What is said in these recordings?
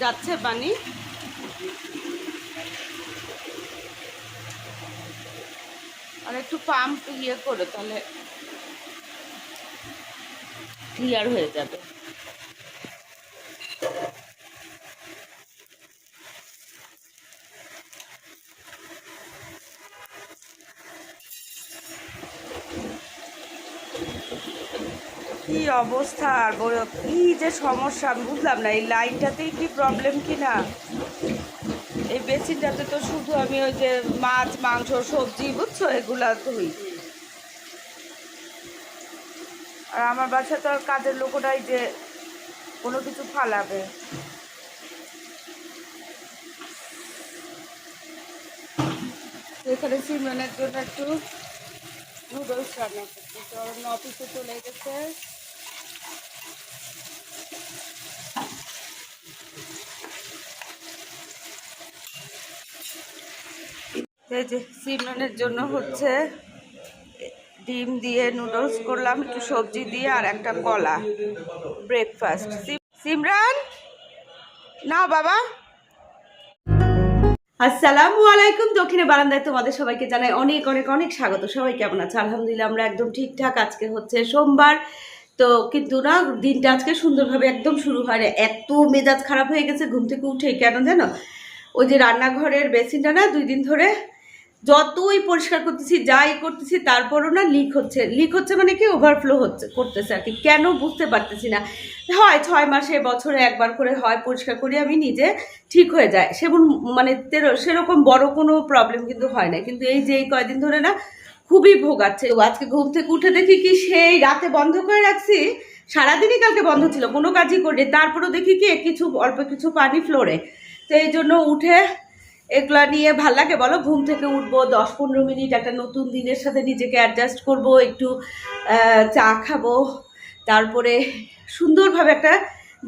যাচ্ছে পানি আর একটু পাম্প ইয়ে করে তাহলে ক্লিয়ার হয়ে যাবে কি অবস্থা আর কি যে সমস্যা, আমি বুঝলাম না, এই লাইনটাতেই কি প্রবলেম কি না এই বেসিনটাতে তো শুধু আমি ওই যে মাছ, মাংস, সবজি, বুঝছ, এগুলা ধুই আর আমার বাসা তো আর কাজের লোকটাই যে কোনো কিছু ফালাবে। এখানে সিমেন্টের জন্য একটু নুডলস রান্না করছি অফিসে চলে গেছে। এই যে সিমরানের জন্য হচ্ছে ডিম দিয়ে নুডলস করলাম, একটু সবজি দিয়ে আর একটা কলা। ব্রেকফাস্ট সিমরান? না বাবা। আসসালামু আলাইকুম, দক্ষিণে বারান্দায় তোমাদের সবাইকে জানাই অনেক অনেক অনেক স্বাগত। সবাই কেমন আছে? আলহামদুলিল্লাহ, আমরা একদম ঠিকঠাক। আজকে হচ্ছে সোমবার। তো কিন্তু না, দিনটা আজকে সুন্দরভাবে একদম শুরু হয়। এত মেজাজ খারাপ হয়ে গেছে, ঘুম থেকে উঠে কেন জানো? ওই যে রান্নাঘরের বেসিনটা না, দুই দিন ধরে যতই পরিষ্কার করতেছি, যাই করতেছি, তারপরও না লিক হচ্ছে। লিক হচ্ছে মানে কি? ওভারফ্লো হচ্ছে, করতেছে আর কি। কেন বুঝতে পারতেছি না। হয় ছয় মাসে, বছরে একবার করে হয়, পরিষ্কার করি আমি নিজে, ঠিক হয়ে যায়। সেমন মানে সেরকম বড় কোনো প্রবলেম কিন্তু হয় না কিন্তু এই যে এই কয়দিন ধরে না খুবই ভোগাচ্ছে। আজকে ঘুম থেকে উঠে দেখি কি সেই রাতে বন্ধ করে রাখছি। সারাদিনই কালকে বন্ধ ছিল, কোনো কাজই করিনি। তারপরেও দেখি কি, কিছু, অল্প কিছু পানি ফ্লোরে তো এই জন্য উঠে এগুলা নিয়ে ভালো লাগে? বলো, ঘুম থেকে উঠবো, দশ পনেরো মিনিট একটা নতুন দিনের সাথে নিজেকে অ্যাডজাস্ট করব, একটু চা খাব, তারপরে সুন্দরভাবে একটা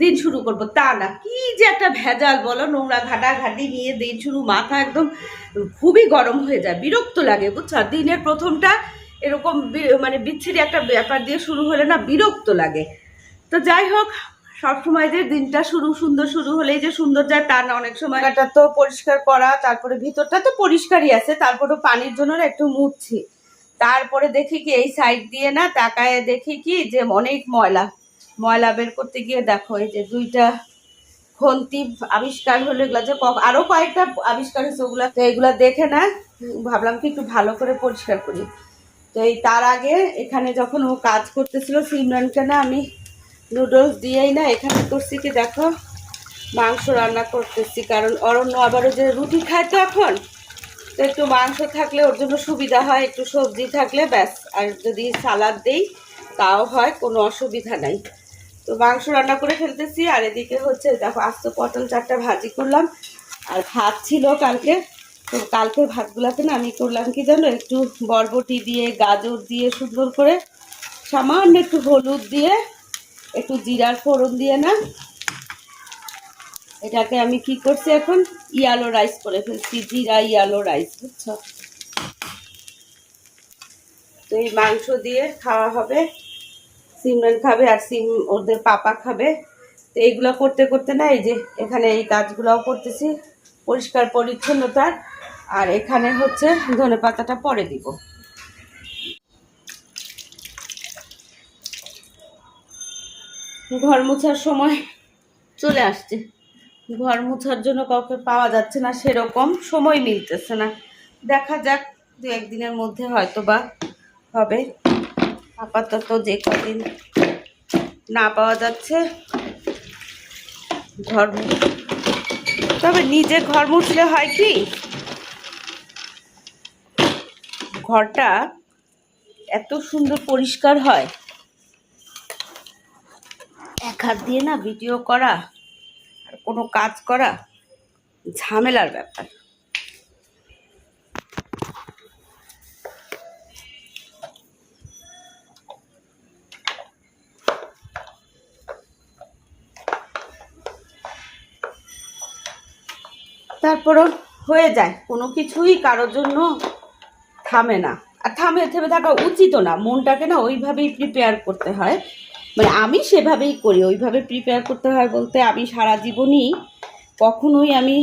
দিন শুরু করব। তা না, কি যে একটা ভেজাল, বলো, নোংরা ঘাটা ঘাটি নিয়ে দিন শুরু, মাথা একদম খুবই গরম হয়ে যায়, বিরক্ত লাগে, বুঝছ? দিনের প্রথমটা এরকম মানে বিচ্ছিরি একটা ব্যাপার দিয়ে শুরু হলে না বিরক্ত লাগে। তো যাই হোক সবসময় যে দিনটা শুরু, সুন্দর শুরু হলেই যে সুন্দর যায় তা না। অনেক সময় এটা তো পরিষ্কার করা, তারপরে ভিতরটা তো পরিষ্কারই আছে তারপরে পানির জন্য একটু মুছছি। তারপরে দেখি কি এই সাইড দিয়ে না তাকায় দেখি কি যে অনেক ময়লা। ময়লা বের করতে গিয়ে দেখো এই যে দুইটা খন্তি আবিষ্কার হলো, এগুলা যে ক- আরও কয়েকটা আবিষ্কার হয়েছে ওগুলো। তো এগুলা দেখে না, ভাবলাম কি একটু ভালো করে পরিষ্কার করি। তো এই তার আগে এখানে যখন ও কাজ করতেছিল, সিমরানকে না আমি নুডলস দিয়েই না, এখানে করছি কি দেখো? মাংস রান্না করতেছি, কারণ অরণ্য আবারও যে রুটি খায় তো এখন তো একটু মাংস থাকলে ওর জন্য সুবিধা হয়, একটু সবজি থাকলে ব্যাস। আর যদি সালাদ দেই, তাও হয়, কোনো অসুবিধা নাই। তো মাংস রান্না করে ফেলতেছি, আর এদিকে হচ্ছে দেখো, আস্ত পটল চারটা ভাজি করলাম। আর ভাত ছিল কালকে। তো কালকে ভাতগুলাতে না আমি করলাম কি জানো, একটু বরবটি দিয়ে, গাজর দিয়ে সুন্দর করে সামান্য একটু হলুদ দিয়ে একটু জিরার ফোড়ন দিয়ে না। এটাকে আমি কি করছি এখন? ইয়ালো রাইস করে ফেলছি, জিরা ইয়ালো রাইস বুঝছ? তো এই মাংস দিয়ে খাওয়া হবে। সিমরান খাবে আর সিম ওদের পাপা খাবে। তো এইগুলো করতে করতে না এই যে এখানে এই কাজগুলোও করতেছি, পরিষ্কার পরিচ্ছন্নতার। আর এখানে হচ্ছে ধনে পাতাটা পরে দিব। ঘর মোছার সময় চলে আসছে। ঘর মোছার জন্য কাউকে পাওয়া যাচ্ছে না সেরকম, সময় মিলতেছে না। দেখা যাক, দু একদিনের মধ্যে হয়তো বা হবে। আপাতত যে কদিন না পাওয়া যাচ্ছে, ঘর তবে নিজে ঘর মুছলে হয় কি? ঘরটা এত সুন্দর পরিষ্কার হয় হাত দিয়ে না ভিডিও করা, আর কোনো কাজ করা ঝামেলার ব্যাপার। তারপরও হয়ে যায়, কোনো কিছুই কারোর জন্য থামে না। আর থামে, থেমে থাকা উচিতও না, মনটাকে না ওইভাবেই প্রিপেয়ার করতে হয়। মানে আমি সেভাবেই করি, ওইভাবে প্রিপেয়ার করতে হয় বলতে আমি সারা জীবনই কখনোই আমি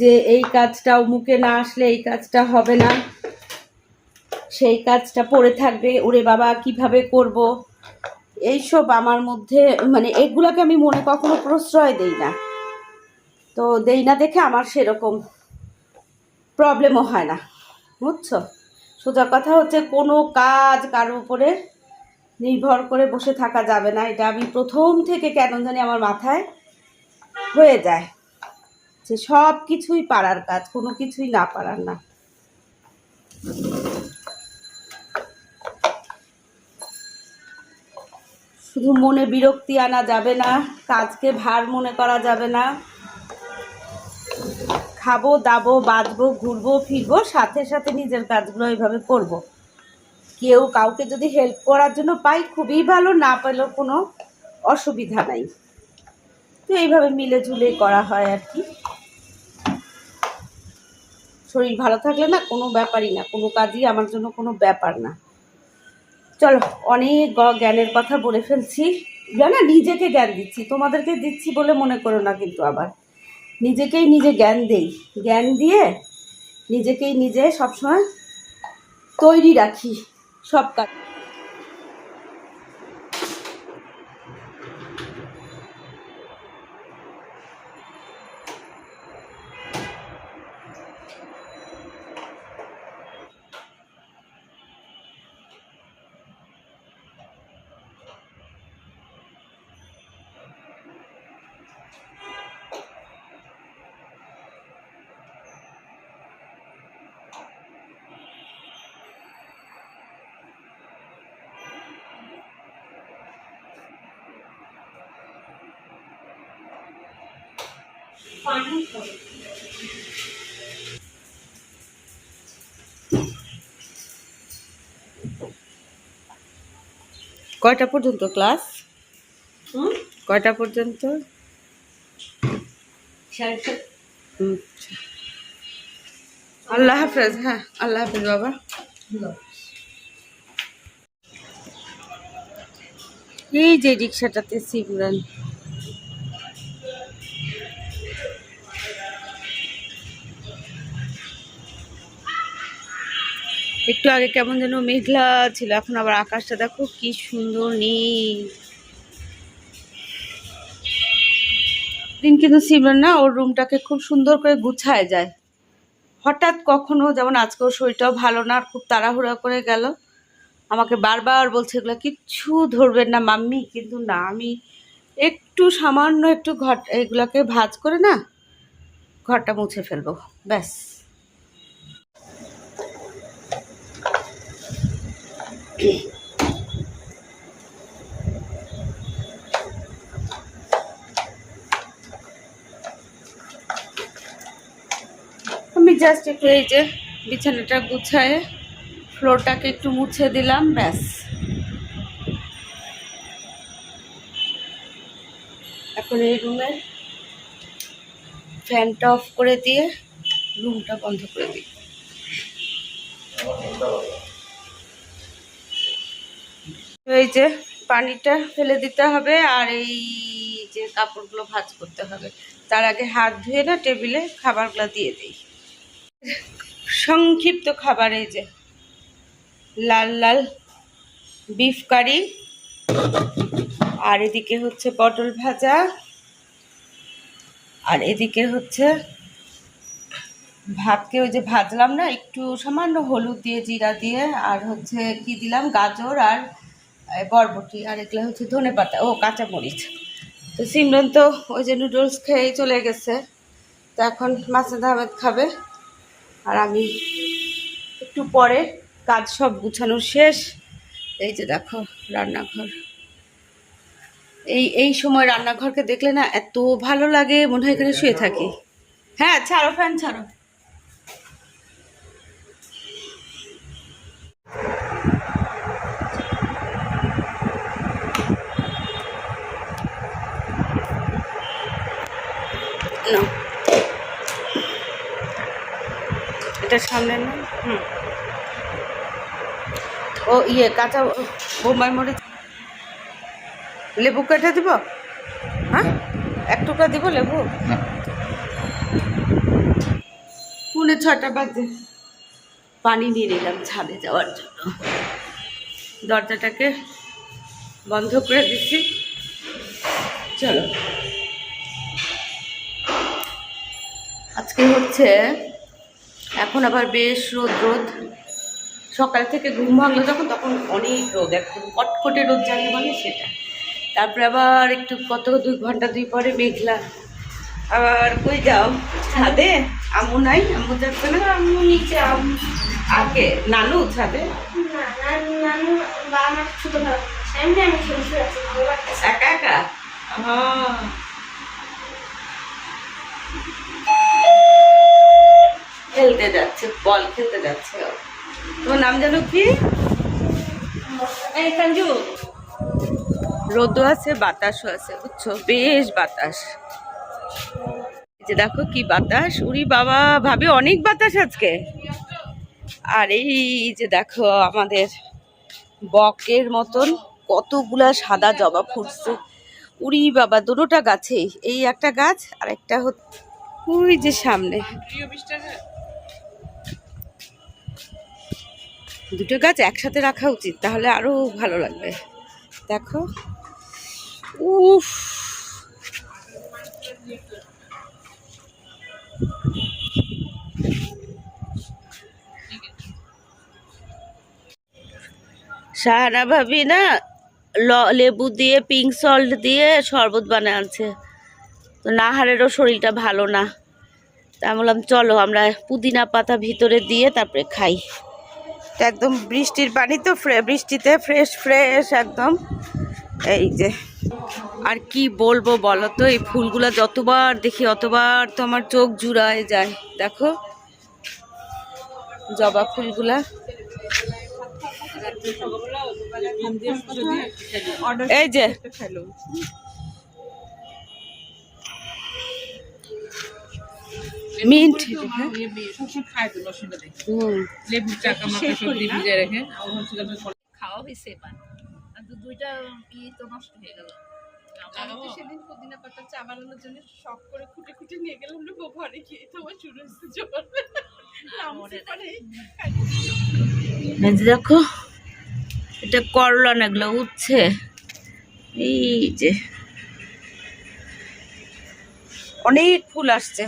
যে এই কাজটা মুখে না আসলে এই কাজটা হবে না, সেই কাজটা পড়ে থাকবে, ওরে বাবা কীভাবে করব, এইসব আমার মধ্যে মানে এগুলোকে আমি মনে কখনো প্রশ্রয় দেই না। তো দেই না দেখে আমার সেরকম প্রবলেমও হয় না, বুঝছ? সোজা কথা হচ্ছে কোনো কাজ কারোর উপরে নির্ভর করে বসে থাকা যাবে না। এটা আমি প্রথম থেকে কেন জানি আমার মাথায় হয়ে যায় যে সব কিছুই পারার কাজ, কোনো কিছুই না পারার না। শুধু মনে বিরক্তি আনা যাবে না, কাজকে ভার মনে করা যাবে না। খাব, দাবো, বাঁচবো, ঘুরবো, ফিরবো, সাথে সাথে নিজের কাজগুলো এইভাবে করব। কেউ কাউকে যদি হেল্প করার জন্য পাই, খুবই ভালো, না পেলেও কোনো অসুবিধা নাই। তো এইভাবে মিলে ঝুলে করা হয় আর কি। শরীর ভালো থাকলে না কোনো ব্যাপারই না, কোনো কাজই আমার জন্য কোনো ব্যাপার না। চলো, অনেক জ্ঞানের কথা বলে ফেলছি। জানা, নিজেকে জ্ঞান দিচ্ছি, তোমাদেরকে দিচ্ছি বলে মনে করো না কিন্তু আবার। নিজেকেই নিজে জ্ঞান দেই। জ্ঞান দিয়ে নিজেকেই নিজে সবসময় তৈরি রাখি। সব কাজ। কয়টা পর্যন্ত ক্লাস? কয়টা পর্যন্ত? আচ্ছা। আল্লাহ হাফেজ হ্যাঁ আল্লাহ হাফেজ বাবা। এই যে রিক্সাটাতে সিমরান। একটু আগে কেমন যেন মেঘলা ছিল, এখন আবার আকাশটা দেখো কি সুন্দর নীল। দিন কিন্তু সিমরান না, ওর রুমটাকে খুব সুন্দর করে গুছায় যায়। হঠাৎ কখনো যেমন আজকেও শরীরটাও ভালো না, আর খুব তাড়াহুড়া করে গেল। আমাকে বারবার বলছে, এগুলো কিচ্ছু ধরবেন না মাম্মি, কিন্তু না, আমি একটু সামান্য একটু ঘর এগুলোকে ভাজ করে না, ঘরটা মুছে ফেলব, ব্যাস। আমি জাস্ট একটু এই যে বিছানাটা গুছায় ফ্লোরটাকে একটু মুছে দিলাম, ব্যাস। এখন এই রুমে ফ্যানটা অফ করে দিয়ে রুমটা বন্ধ করে দিই। এই যে পানিটা ফেলে দিতে হবে আর এই যে কাপড়গুলো ভাজ করতে হবে। তার আগে হাত ধুয়ে না টেবিলে খাবারগুলো দিয়ে দিই। সংক্ষিপ্ত খাবার এই যে, লাল লাল বিফ কারি আর এদিকে হচ্ছে পটল ভাজা আর এদিকে হচ্ছে ভাতকে ওই যে ভাজলাম না, একটু সামান্য হলুদ দিয়ে, জিরা দিয়ে আর হচ্ছে কি দিলাম, গাজর আর বরবটি, আর এগুলো হচ্ছে ধনে পাতা। ও কাঁচামরিচ তো সিমরন তো ওই যে নুডলস খেয়েই চলে গেছে। তো এখন মাসুদ আহমেদ খাবে। আর আমি একটু পরে কাজ সব গুছানো শেষ। এই যে দেখো, রান্নাঘর। এই এই সময় রান্নাঘরকে দেখলে না এত ভালো লাগে, মনে হয় এখানে শুয়ে থাকি। হ্যাঁ ছাড়ো, ফ্যান ছাড়ো। এটা সামনে না? হুম। ও ইয়ে কাঁচা বোম্বাই মরিচ। লেবু কেটে দিব? হ্যাঁ? এক টুকরা দিব লেবু? পুনে ছটা বাজে। পানি নিয়ে নিলাম ছাদে যাওয়ার জন্য। দরজাটাকে বন্ধ করে দিচ্ছি চলো। আজকে হচ্ছে এখন আবার বেশ রোদ রোদ। সকাল থেকে ঘুম ভাঙলো যখন তখন অনেক রোদ একদম কটকটে রোদ জানি বলে সেটা। তারপরে আবার একটু কত দুই ঘণ্টা দুই পরে মেঘলা। আবার কই যাও? ছাদে? আম্মু নাই? আম্মু যাচ্ছে না? আম্মু নিচে আম আগে নানু ছাদে? একা একা? নানু বা আমার ছোট ভাই এমনি আমি খেলে শুয়ে আছি ভালো লাগতেছে একা একা আহ। খেলতে যাচ্ছে বল খেলতে যাচ্ছে। তোমার নাম জানো কি? সঞ্জু। রোদও আছে, বাতাসও আছে, বুঝছ? বেশ বাতাস। যে দেখো কি বাতাস। উড়ি বাবা, ভাবে অনেক বাতাস আজকে। আর এই যে দেখো আমাদের বকের মতন কতগুলা সাদা জবা ফুটছে। উড়ি বাবা, দুটোটা গাছেই এই একটা গাছ আর একটা ওই যে সামনে। দুটো গাছ একসাথে রাখা উচিত, তাহলে আরও ভালো লাগবে। দেখো। উফ। সাহানা ভাবি না লেবু দিয়ে পিঙ্ক সল্ট দিয়ে শরবত বানিয়ে আনছে। তো নাহারেরও শরীরটা ভালো না। তা বললাম, চলো আমরা পুদিনা পাতা ভিতরে দিয়ে তারপরে খাই। একদম বৃষ্টির পানি তো ফ্রে বৃষ্টিতে ফ্রেশ ফ্রেশ একদম। এই যে। আর কি বলব বলো তো এই ফুলগুলা যতবার দেখি অতবার তো আমার চোখ জুড়ায় যায়। দেখো জবা ফুলগুলা। এই যে মিন্ট হুম। লেবু চাকা মাখা সব রেখে। আমার হচ্ছে যে খাওয়া হয়েছে এবার। আর দু দুইটা ই তো নষ্ট হয়ে গেল। আমি সেদিন পুদিনা পাতা চা বানানোর জন্য শখ করে খুঁটে খুঁটে নিয়ে গেলাম না ঘরে গিয়ে তো আমার শুরু দেখো এটা করলা না এগুলো উঠছে এই যে। অনেক ফুল আসছে।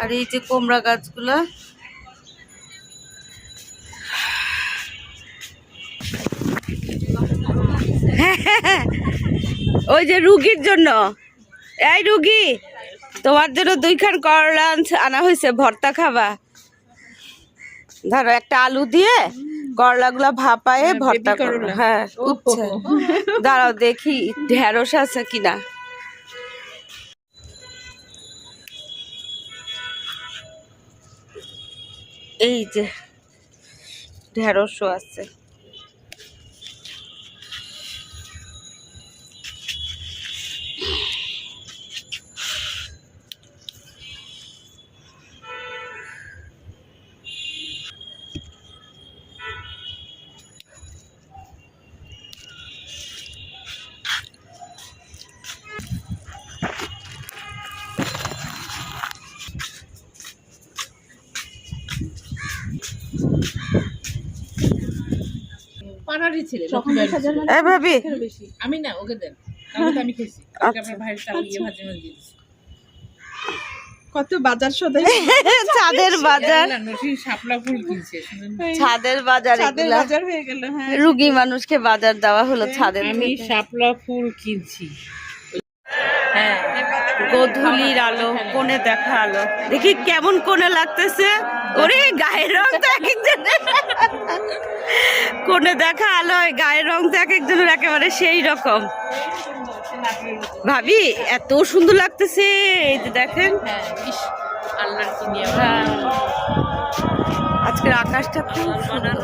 আর এই যে কুমড়া গাছগুলা। ওই যে রুগীর জন্য। এই রুগী তোমার জন্য দুইখান করলা আনা হয়েছে ভর্তা খাবা। ধরো একটা আলু দিয়ে করলাগুলা ভাপায়ে ভর্তা করো। হ্যাঁ দাঁড়াও দেখি ঢেঁড়স আছে কিনা। এই যে ঢেঁড়সও আছে। ছেলে ভাবি। আমি না ওকে দেন। আমি খেয়েছি আচ্ছা। আমার ভাইয়ের চাল দিয়ে ভাজি মাছ দিয়েছি কত বাজার সদাই। ছাদের বাজার। নসির শাপলা ফুল কিনছে শুনুন। ছাদের বাজার ছাদের বাজার হয়ে গেল হ্যাঁ। রুগী মানুষকে বাজার দেওয়া হলো ছাদের আমি। শাপলা ফুল কিনছি। হ্যাঁ গোধূলির আলো কোণে দেখা আলো। দেখি কেমন কোণে লাগতেছে। ওরে গায়ের রং তো এক একজনের। কোণে দেখা আলো গায়ের রং তো এক একজনের একেবারে সেই রকম। ভাবি এত সুন্দর লাগতেছে। এই যে দেখেন। হ্যাঁ। আজকের আকাশটা খুব সুন্দর।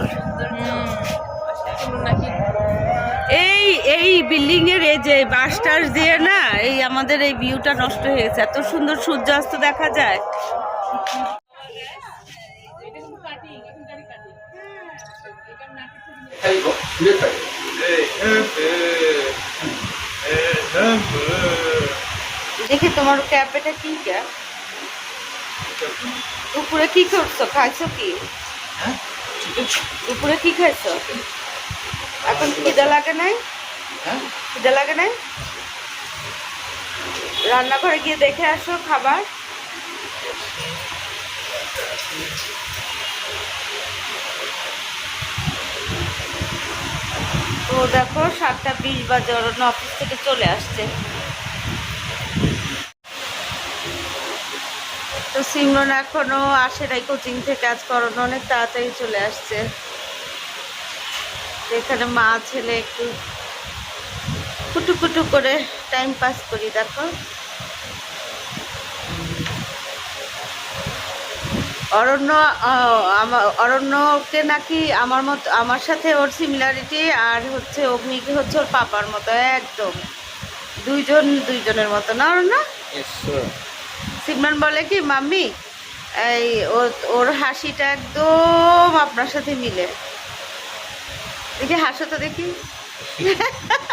এই এই বিল্ডিং এর এই যে বাস টাস দিয়ে না আমাদের এই ভিউটা নষ্ট হয়ে গেছে। এত সুন্দর সূর্যাস্ত দেখা যায়। দেখি তোমার ক্যাপেটা কি ক্যাপ দুপুরে কি করছ? খাইছো কি? দুপুরে কি খাইছো? এখন খিদে লাগে নাই? হ্যাঁ। খিদে লাগে নাই? রান্নাঘরে গিয়ে দেখে আসো খাবার। তো দেখো, সাতটা বিশ বাজে অরণ্য অফিস থেকে চলে আসছে। তো সিমরন এখনও আসে নাই কোচিং থেকে কাজ অরণ্য অনেক তাড়াতাড়ি চলে আসছে। এখানে মা, ছেলে একটু কুটু কুটু করে টাইম পাস করি দেখো। অরণ্য আমার অরণ্যকে নাকি আমার মতো আমার সাথে ওর সিমিলারিটি আর হচ্ছে অগ্নিকে হচ্ছে ওর পাপার মতো একদম। দুইজন দুইজনের মতো না অরণ্য? সিমরান বলে কি মাম্মি এই ওর হাসিটা একদম আপনার সাথে মিলে। দেখি হাসো তো দেখি।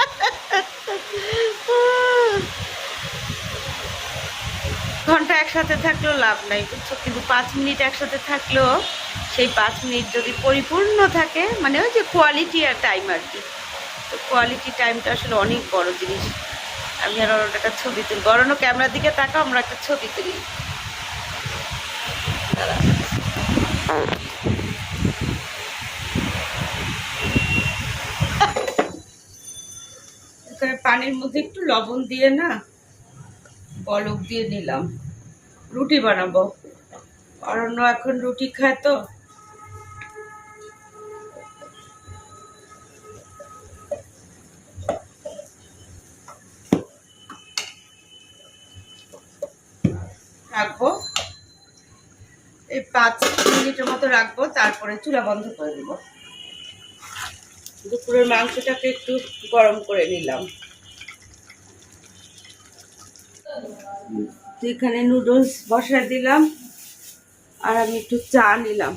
ঘণ্টা একসাথে থাকলেও লাভ নাই, বুঝছ? কিন্তু পাঁচ মিনিট একসাথে থাকলেও সেই পাঁচ মিনিট যদি পরিপূর্ণ থাকে মানে ওই যে কোয়ালিটি আর টাইম আর কি। তো কোয়ালিটি টাইমটা আসলে অনেক বড় জিনিস। আমি আর ওটা একটা ছবি তুলি বড় ক্যামেরার দিকে তাকাও, আমরা একটা ছবি তুলি। পানির মধ্যে একটু লবণ দিয়ে না, বলক দিয়ে নিলাম। রুটি বানাবো। অরণ্য এখন রুটি খায় তো। রাখব। এই পাঁচ মিনিটের মতো রাখব, তারপরে চুলা বন্ধ করে দেবো। দুপুরের মাংসটাকে একটু গরম করে নিলাম। তো এখানে নুডলস বসায় দিলাম আর আমি একটু চা নিলাম।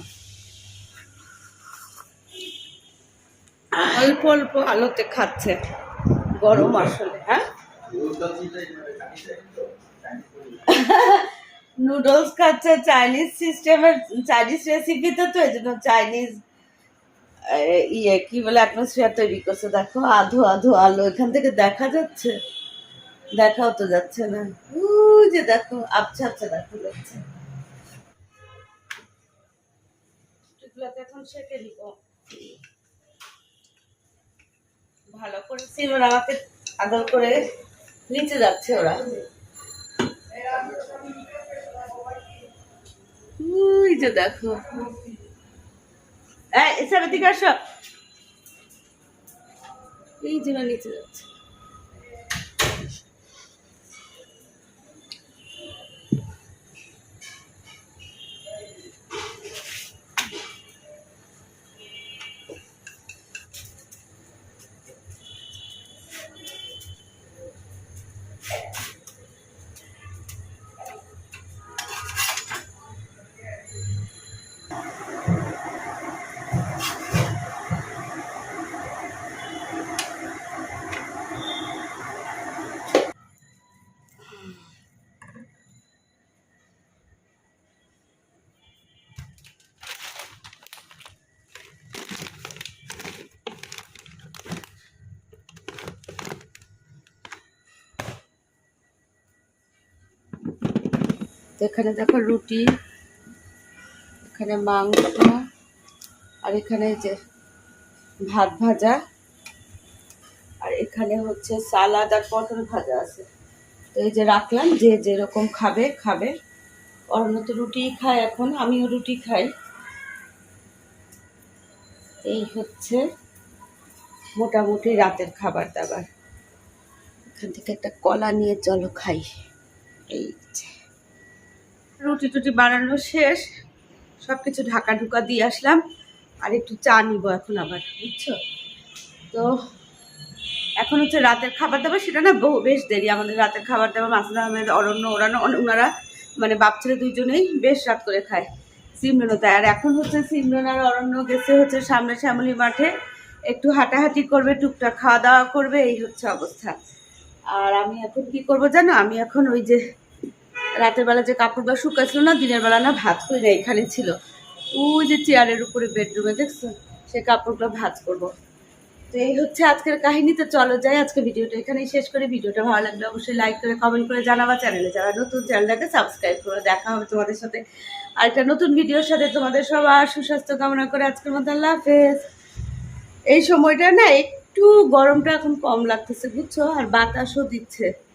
অল্প অল্প আলোতে খাচ্ছে গরম আসলে হ্যাঁ? নুডলস খাচ্ছে চাইনিজ সিস্টেমের চাইনিজ রেসিপিতে তো এই জন্য চাইনিজ ইয়ে কি বলে অ্যাটমসফিয়ার তৈরি করছে, দেখো, আধো আধো আলো এখান থেকে দেখা যাচ্ছে। দেখাও তো যাচ্ছে না। ওই যে দেখো আচ্ছা আচ্ছা দেখা যাচ্ছে। এখন সেকে দিব ভালো করে সিমন আমাকে আদর করে নিচে যাচ্ছে ওরা। ওই যে দেখো। এই এসব দিকে আসো। এই যে নিচে যাচ্ছে। তো এখানে দেখো রুটি, এখানে মাংস আর এখানে যে ভাত ভাজা, আর এখানে হচ্ছে সালাদ আর পটল ভাজা আছে। তো এই যে রাখলাম, যে যেরকম খাবে খাবে। অন্য তো রুটি খায় এখন, আমিও রুটি খাই। এই হচ্ছে মোটামুটি রাতের খাবার দাবার। এখান থেকে একটা কলা নিয়ে চলো খাই। এই রুটি টুটি বানানো শেষ। সব কিছু ঢাকা ঢুকা দিয়ে আসলাম। আর একটু চা নিব এখন আবার, বুঝছ? তো এখন হচ্ছে রাতের খাবার দাবার, সেটা না বহু বেশ দেরি। আমাদের রাতের খাবার দাবার মাসুদ আহমেদ, অরণ্য, ওরানো ওনারা মানে বাপ ছেলে দুইজনেই বেশ রাত করে খায়। সিমরনও তাই। আর এখন হচ্ছে সিমরন আর অরণ্য গেছে হচ্ছে সামনে শ্যামলী মাঠে। একটু হাঁটাহাঁটি করবে, টুকটাক খাওয়া দাওয়া করবে, এই হচ্ছে অবস্থা। আর আমি এখন কি করব জানো? আমি এখন ওই যে রাতের বেলা যে কাপড় কাপড়গুলো শুকাইছিল না, দিনের বেলা না ভাত করি না এখানে ছিল। ওই যে চেয়ারের উপরে বেডরুমে দেখছ? সেই কাপড়গুলো ভাজ করব। তো এই হচ্ছে আজকের কাহিনী। তো চলো যাই, আজকে ভিডিওটা এখানেই শেষ করে। ভিডিওটা ভালো লাগলে অবশ্যই লাইক করে কমেন্ট করে জানাবা। চ্যানেলে যারা নতুন চ্যানেলটাকে সাবস্ক্রাইব করে দেখা হবে তোমাদের সাথে। আর একটা নতুন ভিডিওর সাথে তোমাদের সবার সুস্বাস্থ্য কামনা করে আজকের মতো আল্লাহ হাফেজ। এই সময়টা না একটু গরমটা এখন কম লাগতেছে, বুঝছ? আর বাতাসও দিচ্ছে।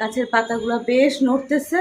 গাছের পাতাগুলো বেশ নড়তেছে।